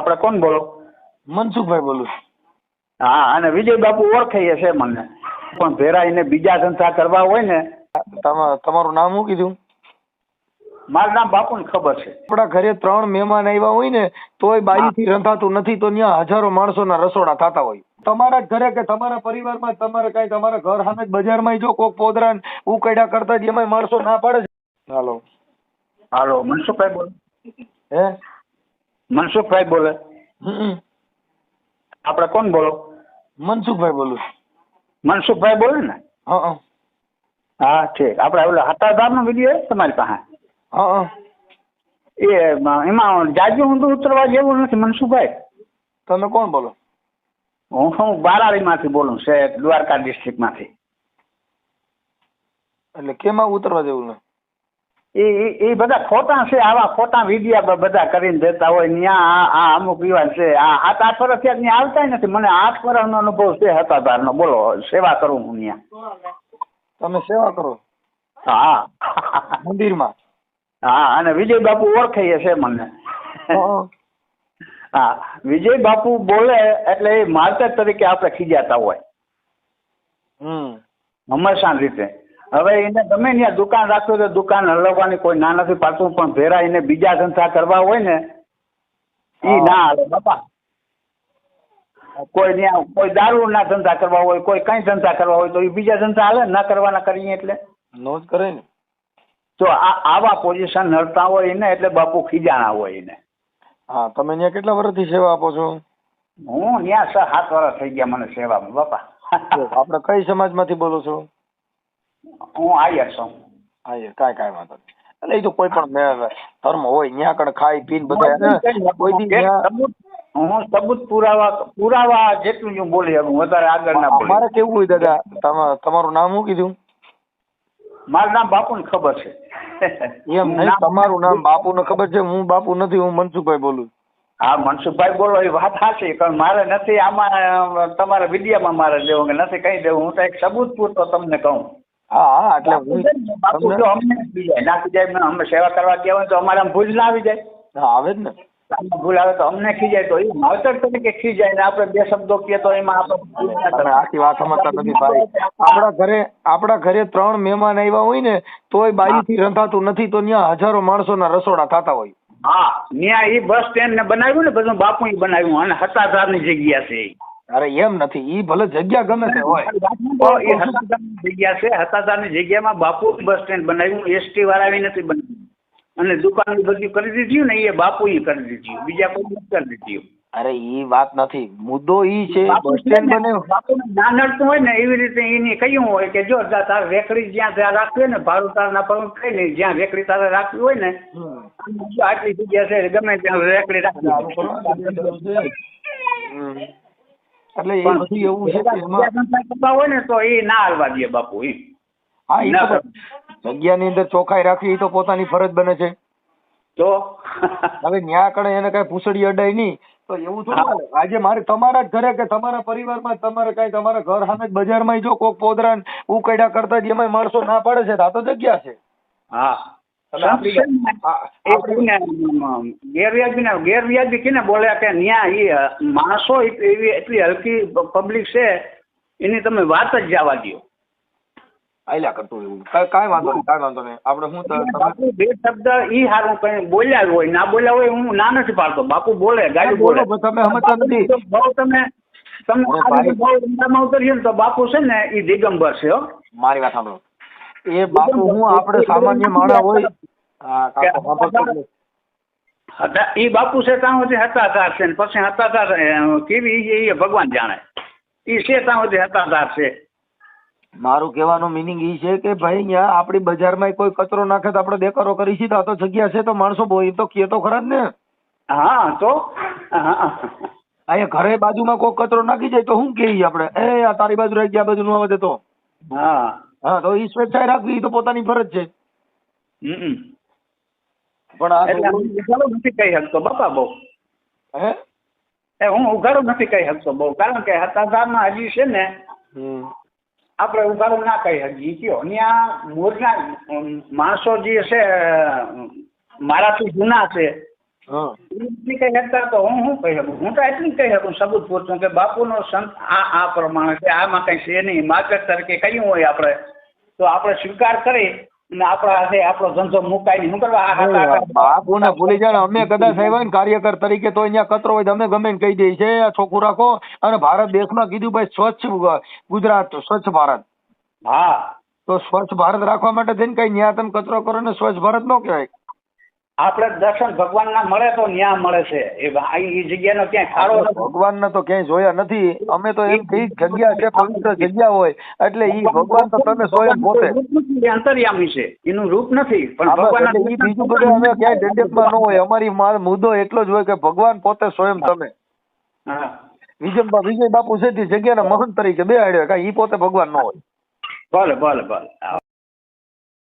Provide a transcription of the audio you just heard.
આપણે કોણ બોલો? મનસુખભાઈ બોલું હા અને વિજય બાપુ ઓળખાઈએ છે મને. પણ ભેરાઈને બીજા ધંધા કરવા હોય ને તમારું નામ શું કીધું? મારું નામ બાપુને ખબર છે. આપણા ઘરે ત્રણ મહેમાન આવ્યા હોય ને તોય બાયુથી રંધાતું નથી તો ત્યાં હજારો માણસોના રસોડા થતા હોય. તમારા ઘરે કે તમારા પરિવારમાં તમારે કઈ તમારા ઘર સામે બજારમાં જો કોક પોદરા ઉકેડા કરતા જ એમાં માણસો ના પાડે છે? હાલો. હાલો મનસુખભાઈ બોલે. હે? મનસુખભાઈ બોલે. આપણે કોણ બોલો? મનસુખભાઈ બોલું મનસુખભાઈ બોલે ને? હા હા. હા ઠીક. આપણે ઓલા હતાધારનો વીડિયો તમારી પાસે? હા એ એમાં જાજુ ઊંધું ઉતરવા જેવું નથી મનસુખભાઈ. તમે કોણ બોલો? હું હું બારાળીમાંથી બોલું છે દ્વારકા ડિસ્ટ્રિક્ટમાંથી એટલે કેમાં ઉતરવા જેવું ને એ એ- બધા ખોટા છે આવા ખોટા વિડિયા બધા કરીને દેતા હોય ત્યાં આ આ અમુક વિવાદ છે. આ સાત આઠ વર્ષ ત્યાં આવતા નથી. મને આઠ વર્ષનો અનુભવ છે હતાધારનો. બોલો સેવા કરું હું ત્યાં તમે સેવા કરો? હા. મંદિરમાં? હા અને વિજય બાપુ ઓળખાઈએ છે મને. હા. હા વિજય બાપુ બોલે એટલે એ માર્કેટ તરીકે આપણે ખીજાતા હોય. હમ. હંમેશા રીતે. હવે એને ગમે ત્યાં દુકાન રાખવી તો દુકાન હલવવાની કોઈ ના નથી પાડતું પણ ભેરા એને બીજા ધંધા કરવા હોય ને એ ના હાલે બાપા. કોઈ ત્યાં કોઈ દારૂ ના ધંધા કરવા હોય કોઈ કઈ ધંધા કરવા હોય તો એ બીજા ધંધા હાલે ના કરવાના કરીએ એટલે. નો જ કરે ને. તો આ આવા પોઝિશન નડતા હોય એને એટલે બાપુ ખીજાણા હોય એને. હા તમે ત્યાં કેટલા વર્ષથી સેવા આપો છો? હું ત્યાં સાત વર્ષ થઈ ગયા મને સેવામાં બાપા. આપણે કઈ સમાજમાંથી બોલો છો? હું આયર છું. એ કાંઈ કાંઈ વાંધો નહીં. એટલે એ તો કોઈ પણ ધર્મ હોય ત્યાં આગળ ખાઈ પીને બધા કોઈ દી હું સબૂત પુરાવા પુરાવા જેટલું હું બોલી શકું વધારે આગળ ના બોલી મારે કેવું હોય દાદા? તમારું નામ શું કીધું? મારું નામ બાપુને ખબર છે. એમ નહીં તમારું નામ બાપુને ખબર છે હું બાપુ નથી હું મનસુખભાઈ બોલું હા મનસુખભાઈ બોલો એ વાત સાચી પણ મારે નથી આમાં તમારા વિડીયામાં મારે દેવું કે નથી કઈ દેવું? હું તો એક સબૂત પૂરતો તમને કહું. હા હા એટલે હું બાપુ જો અમને જાય નાખી જાય અમે સેવા કરવા ગયા હોય તો અમારે આમ ભૂલ ના આવી જાય. હા આવે જ ને. ભૂલ આવે તો અમને ખીજાય તો એ માવતર તરીકે ખીજાય ને આપણે બે શબ્દો કહીએ તો એમાં આપણે. આખી વાત સમજતા નથી ભાઈ. આપણા ઘરે આપણા ઘરે ત્રણ મહેમાન આવ્યા હોય ને તોય બાયુથી રંધાતું નથી તો ત્યાં હજારો માણસોના રસોડા થતા હોય. હા ત્યાં એ બસ સ્ટેન્ડ ને બનાવ્યું ને બધું બાપુ બનાવ્યું અને હતાધારની જગ્યા છે ઈ. અરે એમ નથી ઈ ભલે જગ્યા ગમે તે હોય. તો એ જગ્યા છે. હતાધારની જગ્યામાં બાપુ બસ સ્ટેન્ડ બનાવ્યું. એસટી વાળા નથી બનાવ્યું. અને દુકાન બધી કરી દીધી ને એ બાપુ કરી દીધી. બીજા કોઈ નથી કરી દીધી. અરે ઈ વાત નથી. મુદ્દો ઈ છે બસ સ્ટેન્ડ બને બાપુને ના નડતું હોય ને એવી રીતે એની કહ્યું હોય કે જો તારે રેકડી જ્યાં ત્યાં રાખવી હોય ને ભાડું તારે ના પડવું કઈ નહીં જ્યાં રેકડી તારે રાખવી હોય ને આટલી જગ્યા છે ગમે ત્યાં રેકડી રાખવી. એટલે એ બધું એવું છે કે એમાં કરતા હોય ને તો એ ના હાલવા દે બાપુ એ હા એ તો જગ્યાની અંદર ચોખાઈ રાખવી તો પોતાની ફરજ બને છે. તો? હવે ન્યા કણે એને કઈ પૂછડી અડાય નહીં તો એવું થોડું આજે મારે તમારા જ ઘરે કે તમારા પરિવારમાં તમારે કઈ તમારા ઘર સામે જ બજારમાં જો કોક પોદરા ઉકડ્યા કરતા જ એમાં માણસો ના પાડે છે આ તો જગ્યા છે. હા. ના ગેરવ્યાજબી ને ગેરવ્યાજી કેને બોલ્યા કે ન્યા એ માણસો એવી એટલી હલકી પબ્લિક છે એની તમે વાત જ જવા દો આયલા કરતું એવું. કાંઈ કાંઈ વાંધો નહીં કાંઈ વાંધો નહીં. આપણે હું તો તમે બાપુ બે શબ્દ ઈ હારું કઈ બોલ્યા હોય ના બોલ્યા હોય હું ના નથી પાડતો. બાપુ બોલે ગાડી બોલે બોલો, તમે સમજતા નથી. બહુ તમે તમે. બહુ ઊંડામાં ઉતરીએ ને તો બાપુ છે ને એ દિગંબર છે હો. મારી વાત સાંભળો. એ બાપુ હું આપણે સામાન્ય માણસ હોય. હા ઈ બાપુ છે ત્યાં સુધી હતાધાર છે પછી હતાધાર કેવી એ ભગવાન જાણે. એ છે ત્યાં સુધી હતાધાર છે. મારું કહેવાનું મિનિંગ એ છે કે ભાઈ અહીંયા આપણી બજારમાં કોઈ કચરો નાખે તો આપણે દેકારો કરી છીએ તો આ તો જગ્યા છે તો માણસો એ તો કહે તો ખરા જ ને. હા તો? અહીંયા ઘરે બાજુમાં કોઈ કચરો નાખી જાય તો શું કહીએ આપણે? એ આ તારી બાજુ રહી ગયા બાજુ નો આવે તો. હા. હા તો એ સ્વેચ્છાએ રાખવી એ તો પોતાની ફરજ છે હમ. પણ આ એટલે હું ઉઘાડો નથી કહી શકતો બાપા બહુ હે એ હું ઉઘાડો નથી કહી શકતો બહુ કારણ કે હતાધારમાં હજી છે ને હમ. આપણે ઉઘાડો ના કહી શકીએ કયો ત્યાં મૂળના માણસો જે છે મારાથી જૂના છે હા. નથી કહી શકતા તો હું શું કહી શકું? હું તો એટલું જ કહી શકું સબૂત પૂરતું કે બાપુનો સંત આ આ પ્રમાણે છે આમાં કઈ છે નહીં. માર્કેટ તરીકે કહ્યું હોય આપણે. તો આપણે સ્વીકાર કરી અને આપણા હાથે આપણો ધંધો મુકાય નહીં શું કરવા? બાપુને ભૂલી જાય અમે કદાચ આવ્યા ને કાર્યકર તરીકે તો અહીંયા કચરો હોય અમે ગમે કહી દઈએ. છે આ છોકરું રાખો. અને ભારત દેશમાં કીધું ભાઈ સ્વચ્છ ગુજરાત સ્વચ્છ ભારત. હા. તો સ્વચ્છ ભારત રાખવા માટે થઈને કઈ તમે કચરો કરો ને સ્વચ્છ ભારત નો કહેવાય. આપણે દર્શન ભગવાનના મળે તો ન્યા મળે છે. એ એ જગ્યાનો ક્યાંય ખાડો ભગવાનને તો ક્યાંય જોયા નથી. અમે તો એમ કઈ જગ્યા છે પવિત્ર જગ્યા હોય એટલે એ ભગવાન તો તમે સ્વયં પોતે. અંતર્યામી છે. એનું રૂપ નથી પણ ઈ બીજું બધું અમે ક્યાંય ઝંઝટમાં ન હોય. અમારી મા- મુદ્દો એટલો જ હોય કે ભગવાન પોતે સ્વયં તમે. વિજય વિજય બાપુ છે તે જગ્યાના મહંત તરીકે બે હાડ્યા કાંઈ એ પોતે ભગવાન ન હોય. ભલે ભલે ભલે.